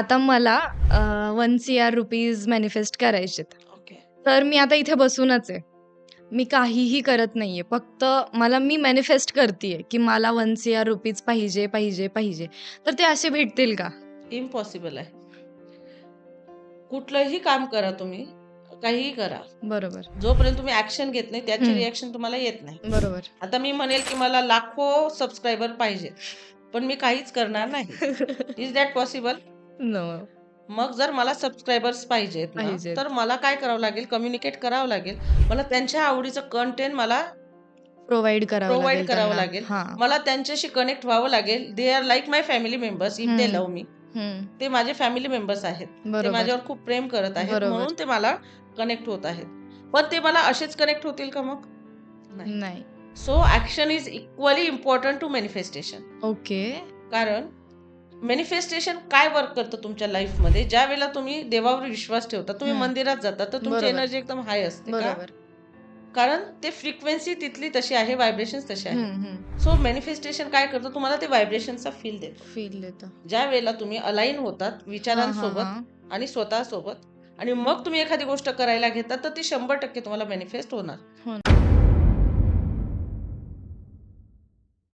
आता मला one C R rupees manifest करायचेत. ओके तर मी आता इथे बसूनच आहे. मी काहीही करत नाहीये. फक्त मला मी मॅनिफेस्ट करते की मला वन सी आर रुपीज पाहिजे पाहिजे पाहिजे. तर ते असे भेटतील का? इम्पॉसिबल आहे. कुठलंही काम करा तुम्ही काहीही करा. बरोबर. जोपर्यंत तुम्ही ऍक्शन घेत नाही त्याची. रिॲक्शन तुम्हाला येत नाही. बरोबर. आता मी म्हणेल की मला लाखो सबस्क्रायबर पाहिजे पण मी काहीच करणार नाही. Is that possible no. मग जर मला सबस्क्रायबर्स पाहिजेत ना, पाहिजेत. तर मला काय करावं लागेल? कम्युनिकेट करावं लागेल. मला त्यांच्या आवडीचं कंटेंट मला प्रोव्हाइड करावं Provide लागेल करावं त्यांना. लागेल. हा. मला त्यांच्याशी कनेक्ट व्हावं लागेल. They are like my family members if they hmm. Love me हम्म, ते माझे फॅमिली मेंबर्स आहेत. ते बरोबर. माझ्यावर खूप प्रेम करत आहेत बरोबर. म्हणून ते मला कनेक्ट होत आहेत. पण ते मला असेच कनेक्ट होतील का मग? नाही. नाही. So action is equally important to manifestation okay कारण मॅनिफेस्टेशन काय वर्क करतं तुमच्या लाईफमध्ये ज्या वेळेला तुम्ही देवावर विश्वास ठेवता तुम्ही. मंदिरात जाता तर तुमची. एनर्जी एकदम हाय असते का? कारण ते फ्रिक्वेन्सी तिथली तशी आहे व्हायब्रेशन तसे आहे सो मॅनिफेस्टेशन काय करतं? तुम्हाला ते व्हायब्रेशनचा फील देतो. फील येतं ज्या वेळेला तुम्ही अलाईन होतात विचारांसोबत. आणि स्वतःसोबत आणि मग तुम्ही एखादी गोष्ट करायला घेता तर ती शंभर टक्के तुम्हाला मॅनिफेस्ट होणार. हो